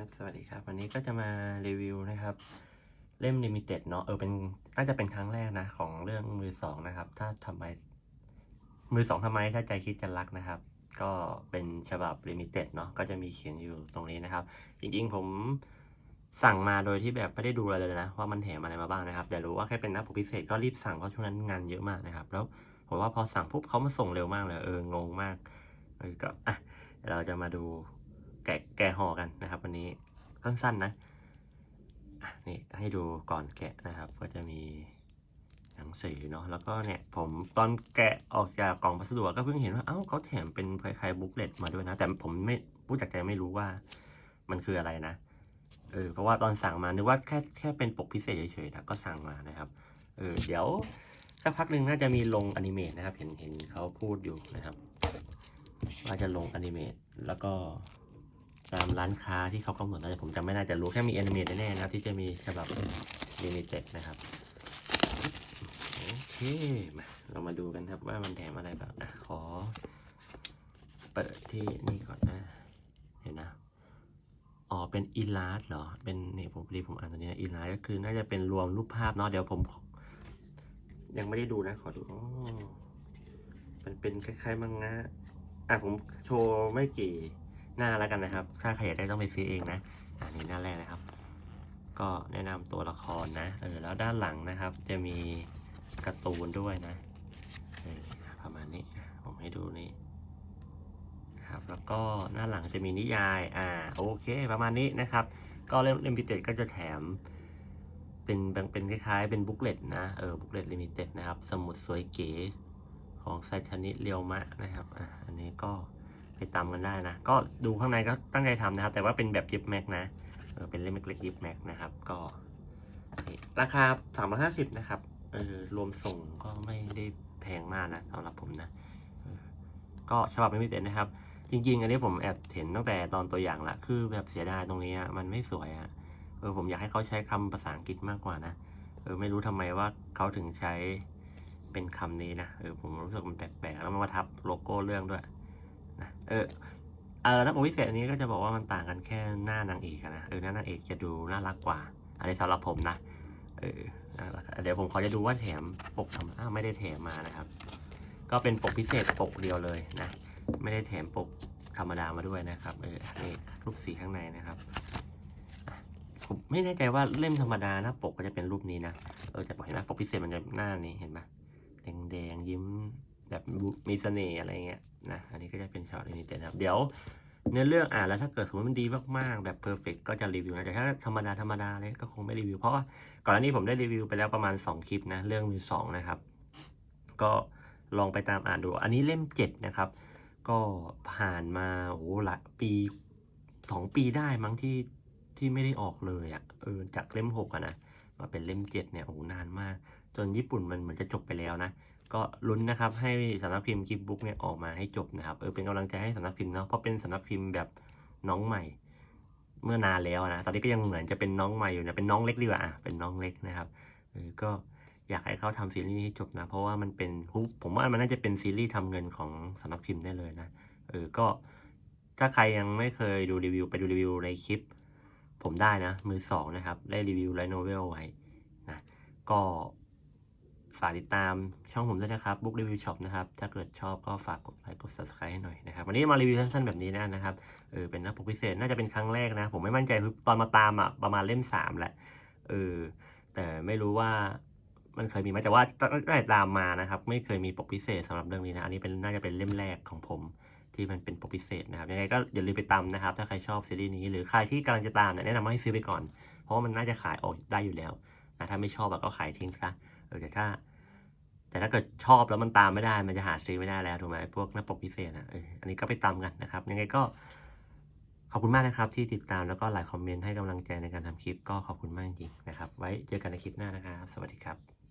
ครับสวัสดีครับ วันนี้ก็จะมารีวิวนะครับ เล่ม Limited เนาะเออเป็นน่าจะเป็นครั้งแรกนะของเรื่องมือสองนะครับ ถ้าทำไม มือสองทำไมถ้าใจคิดจะรักนะครับ ก็เป็นฉบับ Limited เนาะก็จะมีเขียนอยู่ตรงนี้นะครับ จริงๆผมสั่งมาโดยที่แบบไม่ได้ดูอะไรเลยนะ ว่ามันแถมอะไรมาบ้างนะครับ แต่รู้ว่าแค่เป็นหน้าปกพิเศษก็รีบสั่งเพราะช่วงนั้นงานเยอะมากนะครับ แล้วผมว่าพอสั่งปุ๊บเขามาส่งเร็วมากเลยเอองงมากเออก็อะเราจะมาดู แกะแกะห่อกันนะครับ วันนี้สั้นๆนะนี่ให้ดูก่อนแกะนะครับ ก็จะมีหนังสือเนาะแล้วก็เนี่ยผมตอนแกะออกจากกล่องพัสดุก็เพิ่งเห็นว่าเอ้าเขาแถมเป็นคล้ายๆบุ๊กเลตมาด้วยนะ แต่ผมไม่ผู้จักใจไม่รู้ว่ามันคืออะไรนะเออเพราะว่าตอนสั่งมานึกว่าแค่แค่เป็นปกพิเศษเฉยๆนะก็สั่งมานะครับเออเดี๋ยวสักพักหนึ่งน่าจะมีลงอนิเมตนะครับ เห็นเห็นเขาพูดอยู่นะครับว่าจะลงอนิเมตแล้วก็ ตามร้านค้าที่เขากำหนดนะแต่ผมจำไม่ได้แต่รู้แค่มีอนิเมตแน่ๆนะที่จะมีฉบับลิมิเต็ดนะครับโอเคมาเรามาดูกันครับว่ามันแถมอะไรบ้างอะขอ เปิดที่นี่ก่อนนะเดี๋ยวนะอ๋อเป็นอีลาสเหรอ เป็นเนี่ยผมพอดีผมอ่านตัวนี้อีลาสก็คือน่าจะเป็นรวมรูปภาพเนาะเดี๋ยวผม ยังไม่ได้ดูนะขอดูอ๋อมันเป็นคล้ายๆมังงะอะผมโชว์ไม่กี่ หน้าแล้วกันนะครับ ถ้าใครอยากได้ต้องไปซื้อเองนะอันนี้หน้าแรกนะครับ ก็แนะนำตัวละครนะเออแล้วด้านหลังนะครับ จะมีการ์ตูนด้วยนะเออประมาณนี้ผมให้ดูนี่ครับแล้วก็หน้าหลังจะมีนิยายอ่าโอเค ประมาณนี้นะครับ ก็เล่มลิมิเต็ดก็จะแถมเป็นเป็นเป็นคล้ายๆ เป็นบุ๊กเลตนะเออบุ๊กเลตลิมิเต็ดนะครับ สมุดสวยเก๋ของไซชานิเรียวมะนะครับอ่าอันนี้ก็ ไปตามกันได้นะ ก็ดูข้างในก็ตั้งใจทำนะครับ แต่ว่าเป็นแบบยิบแม็กนะเออเป็นเล่มเล็กๆยิบแม็กนะครับ ก็ราคาสามร้อยห้าสิบนะครับเออรวมส่งก็ไม่ได้แพงมากนะสำหรับผมนะ ก็ฉบับลิมิเต็นะครับ จริง ๆ อันนี้ผมแอบเห็นตั้งแต่ตอนตัวอย่างละ คือแบบเสียดายตรงนี้อะมันไม่สวยอะเออผมอยากให้เขาใช้คำภาษาอังกฤษมากกว่านะเออไม่รู้ทำไมว่าเขาถึงใช้เป็นคำนี้นะเออผมรู้สึกมันแปลกๆแล้วมันมาทับโลโก้เรื่องด้วย เออเออนักบทพิเศษอันนี้ก็จะบอกว่ามันต่างกันแค่หน้านางเอกนะเออหน้านางเอกจะดูน่ารักกว่า อันนี้สำหรับผมนะเออเดี๋ยวผมขอจะดูว่าแถมปกทำอ้าวไม่ได้แถมมานะครับ ก็เป็นปกพิเศษปกเดียวเลยนะ ไม่ได้แถมปกธรรมดามาด้วยนะครับเออนี่รูปสีข้างในนะครับผมไม่แน่ใจว่าเล่มธรรมดาหน้าปกก็จะเป็นรูปนี้นะเออแต่บอกเห็นไหมปกพิเศษมันจะหน้านี้เห็นไหมแดงแดงๆยิ้ม แบบมีเสน่ห์อะไรเงี้ยนะอันนี้ก็จะเป็นช็อตนี้เต็นะครับ เดี๋ยวเนื้อเรื่องอ่านแล้วถ้าเกิดสมมติมันดีมากๆ แบบเพอร์เฟกก็จะรีวิวนะแต่ถ้าธรรมดาธรรมดาเลยก็คงไม่รีวิว เพราะว่าก่อนหน้านี้ผมได้รีวิวไปแล้วประมาณ 2 คลิปนะ เรื่องมือสองนะครับ ก็ลองไปตามอ่านดู อันนี้เล่มเจ็ดนะครับ ก็ผ่านมาโอ้โหละปีสองปีได้มั้งที่ที่ไม่ได้ออกเลยอะ่ะเออจากเล่มหกอะนะ มาเป็นเล่มเจ็ดเนี่ยโอ้โหนานมาก จนญี่ปุ่นมันเหมือนจะจบไปแล้วนะ ก็ลุ้นนะครับให้สำนักพิมพ์กิฟบุ๊กเนี่ยออกมาให้จบนะครับเออเป็นกำลังใจให้สำนักพิมพ์เนาะเพราะเป็นสำนักพิมพ์แบบน้องใหม่ เมื่อนานแล้วนะตอนนี้ก็ยังเหมือนจะเป็นน้องใหม่อยู่นะเป็นน้องเล็กดีกว่าอะเป็นน้องเล็กนะครับเออก็อยากให้เขาทำซีรีส์นี้ให้จบนะ เพราะว่ามันเป็นฮุบผมว่ามันน่าจะเป็นซีรีส์ทำเงินของสำนักพิมพ์ได้เลยนะเออก็ถ้าใครยังไม่เคยดูรีวิวไปดูรีวิวในคลิป ผมได้นะ มือสองนะครับ ได้รีวิวไลท์โนเวลไว้นะก็ฝากติดตามช่องผมด้วยนะครับ Book Review Shop นะครับ ถ้าเกิดชอบก็ฝากกดไลค์กด subscribe ให้หน่อยนะครับ วันนี้มารีวิวสั้นๆแบบนี้นะนะครับเออเป็นน้าปกพิเศษน่าจะเป็นครั้งแรกนะ ผมไม่มั่นใจคือตอนมาตามอะประมาณเล่มสามแหละเออแต่ไม่รู้ว่ามันเคยมีไหมแต่ว่าตั้งแต่ตามมานะครับ ไม่เคยมีปกพิเศษสำหรับเรื่องนี้นะ อันนี้เป็นน่าจะเป็นเล่มแรกของผม ที่มันเป็นปกพิเศษนะครับยังไงก็อย่าลืมไปตามนะครับ ถ้าใครชอบซีรีส์นี้หรือใครที่กำลังจะตามเนี่ยแนะนำให้ซื้อไปก่อน เพราะว่ามันน่าจะขายออกได้อยู่แล้วนะถ้าไม่ชอบก็ขายทิ้งซะเออแต่ถ้า แต่ถ้าเกิดชอบแล้วมันตามไม่ได้ มันจะหาซื้อไม่ได้แล้วถูกไหมพวกหน้าปกพิเศษอะเอออันนี้ก็ไปตามกันนะครับ ยังไงก็ขอบคุณมากนะครับ ที่ติดตามแล้วก็หลายคอมเมนต์ให้กำลังใจในการทำคลิปก็ขอบคุณมากจริงๆนะครับ ไว้เจอกันในคลิปหน้านะครับ สวัสดีครับ